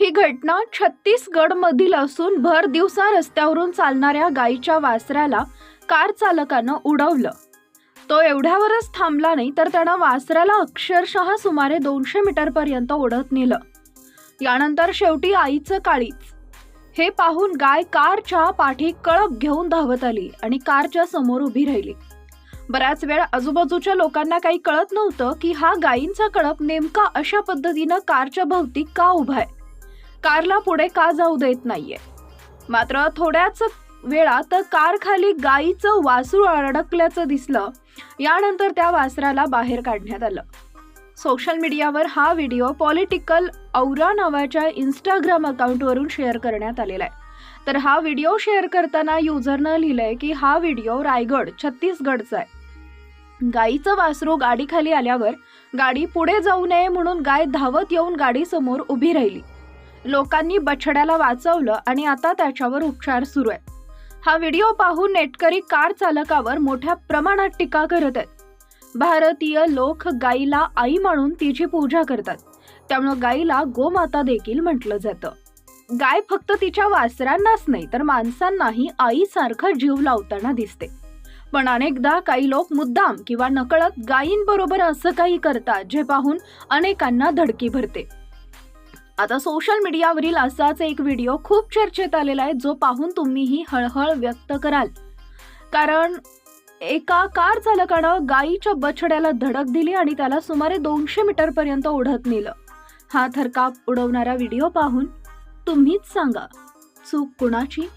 ही घटना छत्तीसगड मधील असून भर दिवसा रस्त्यावरून चालणाऱ्या गायीच्या वासराला कार चालकानं उडवलं. तो एवढ्यावरच थांबला नाही तर त्यानं वासराला अक्षरशः सुमारे दोनशे मीटर पर्यंत ओढत नेलं. यानंतर शेवटी आईचं काळीच. हे पाहून गाय कारच्या पाठी कळप घेऊन धावत आली आणि कारच्या समोर उभी राहिली. बऱ्याच वेळ आजूबाजूच्या लोकांना काही कळत नव्हतं की हा गायींचा कळप नेमका अशा पद्धतीनं कारच्या भोवती का उभा आहे. कारला पुढे का जाऊ देत नाहीये? मात्र थोड्याच वेळात कार खाली गायीचं वासरू अडकल्याचं दिसलं. यानंतर त्या वासराला बाहेर काढण्यात आलं. सोशल मीडियावर हा व्हिडिओ पॉलिटिकल औरा नावाच्या इंस्टाग्राम अकाउंटवरून शेअर करण्यात आलेला आहे. तर हा व्हिडिओ शेअर करताना युजरनं लिहिलंय की हा व्हिडिओ रायगड छत्तीसगडचा आहे. गायीचं वासरू गाडीखाली आल्यावर गाडी पुढे जाऊ नये म्हणून गाय धावत येऊन गाडीसमोर उभी राहिली. लोकांनी बछड्याला वाचवलं आणि आता त्याच्यावर उपचार सुरू आहेत. हा व्हिडिओ पाहून नेटकरी कार चालकावर मोठ्या प्रमाणात टीका करत आहेत. भारतीय लोक गाईला आई मानून तिची पूजा करतात. त्यामुळं गाईला गोमाता देखील म्हटलं जातं. गाय फक्त तिच्या वासरांनाच नाही तर माणसांनाही आईसारखा जीव लावताना दिसते. पण अनेकदा काही लोक मुद्दाम किंवा नकळत गायींबरोबर असं काही करतात जे पाहून अनेकांना धडकी भरते. आता सोशल मीडियावरील असाच एक व्हिडिओ खूप चर्चेत आलेला आहे जो पाहून तुम्हीही हळहळ व्यक्त कराल. कारण एका कार चालकानं गायीच्या बछड्याला धडक दिली आणि त्याला सुमारे दोनशे मीटर पर्यंत ओढत नेलं. हा थरकाप उडवणारा व्हिडिओ पाहून तुम्हीच सांगा चूक कुणाची?